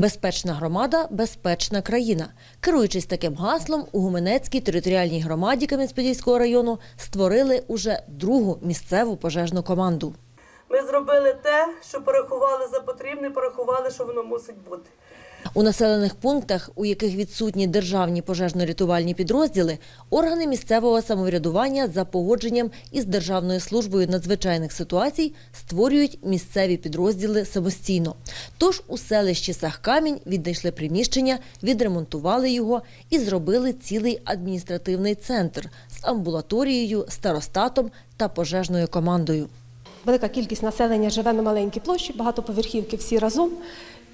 Безпечна громада, безпечна країна. Керуючись таким гаслом, у Гуменецькій територіальній громаді Кам'янець-Подільського району створили уже другу місцеву пожежну команду. Ми зробили те, що порахували за потрібне, порахували, що воно мусить бути. У населених пунктах, у яких відсутні державні пожежно-рятувальні підрозділи, органи місцевого самоврядування за погодженням із Державною службою надзвичайних ситуацій створюють місцеві підрозділи самостійно. Тож у селищі Сахкамінь віднайшли приміщення, відремонтували його і зробили цілий адміністративний центр з амбулаторією, старостатом та пожежною командою. Велика кількість населення живе на маленькій площі, багатоповерхівки всі разом.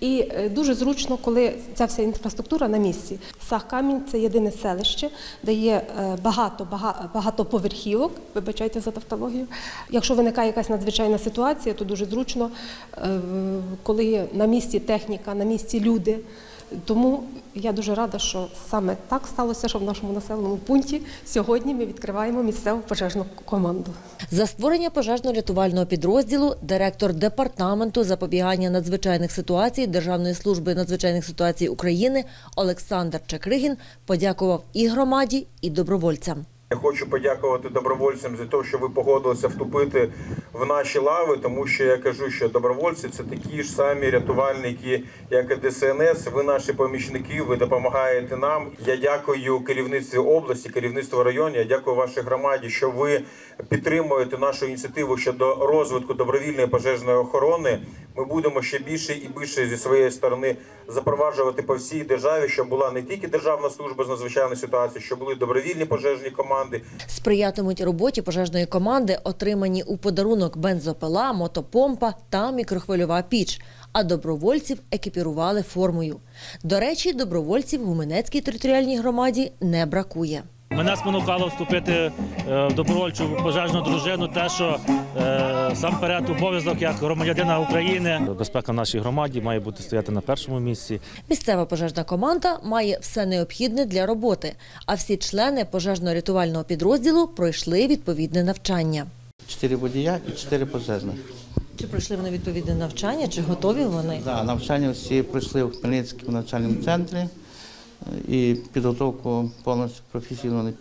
І е, дуже зручно, коли ця вся інфраструктура на місці. Сахкамінь це єдине селище, де є багато багато бага- багатоповерхівок. Вибачайте за тавтологію. Якщо виникає якась надзвичайна ситуація, то дуже зручно, е, коли на місці техніка, на місці люди. Тому я дуже рада, що саме так сталося, що в нашому населеному пункті сьогодні ми відкриваємо місцеву пожежну команду. За створення пожежно-рятувального підрозділу директор департаменту запобігання надзвичайних ситуацій Державної служби надзвичайних ситуацій України Олександр Чекригін подякував і громаді, і добровольцям. Я хочу подякувати добровольцям за те, що ви погодилися вступити в наші лави, тому що я кажу, що добровольці це такі ж самі рятувальники, як і ДСНС. Ви наші помічники, ви допомагаєте нам. Я дякую керівництву області, керівництву району. Я дякую вашій громаді, що ви підтримуєте нашу ініціативу щодо розвитку добровільної пожежної охорони. Ми будемо ще більше і більше зі своєї сторони запроваджувати по всій державі, щоб була не тільки державна служба з надзвичайної ситуації, щоб були добровільні пожежні команди. Сприятимуть роботі пожежної команди, отримані у подарунок бензопила, мотопомпа та мікрохвильова піч. А добровольців екіпірували формою. До речі, добровольців Гуменецькій територіальній громаді не бракує. Мене спонукало вступити е, в добровольчу пожежну дружину, те, що е, сам перед обов'язок як громадянина України. Безпека в нашій громаді має бути стояти на першому місці. Місцева пожежна команда має все необхідне для роботи, а всі члени пожежно-рятувального підрозділу пройшли відповідне навчання. Чотири водія і чотири пожежних. Чи пройшли вони відповідне навчання, чи готові вони? Да, навчання всі пройшли в Хмельницькому навчальному центрі і підготовку повністю професійно вони,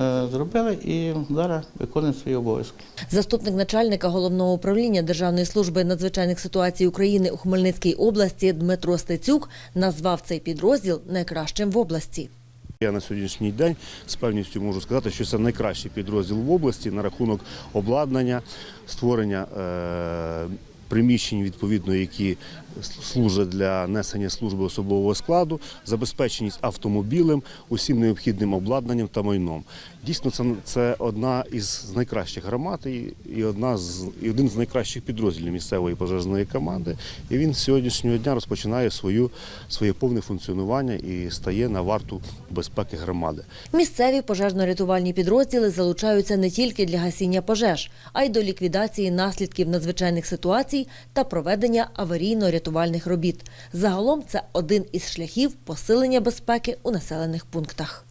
е, зробили і зараз виконують свої обов'язки. Заступник начальника головного управління Державної служби надзвичайних ситуацій України у Хмельницькій області Дмитро Стецюк назвав цей підрозділ найкращим в області. Я на сьогоднішній день з певністю можу сказати, що це найкращий підрозділ в області на рахунок обладнання, створення е, приміщень, відповідно, які служать для несення служби особового складу, забезпеченість автомобілем, усім необхідним обладнанням та майном. Дійсно, це, це одна із найкращих громад і, і одна з і один з найкращих підрозділів місцевої пожежної команди. І він з сьогоднішнього дня розпочинає свою своє повне функціонування і стає на варту безпеки громади. Місцеві пожежно-рятувальні підрозділи залучаються не тільки для гасіння пожеж, а й до ліквідації наслідків надзвичайних ситуацій та проведення аварійно-рятувальних робіт. Загалом це один із шляхів посилення безпеки у населених пунктах.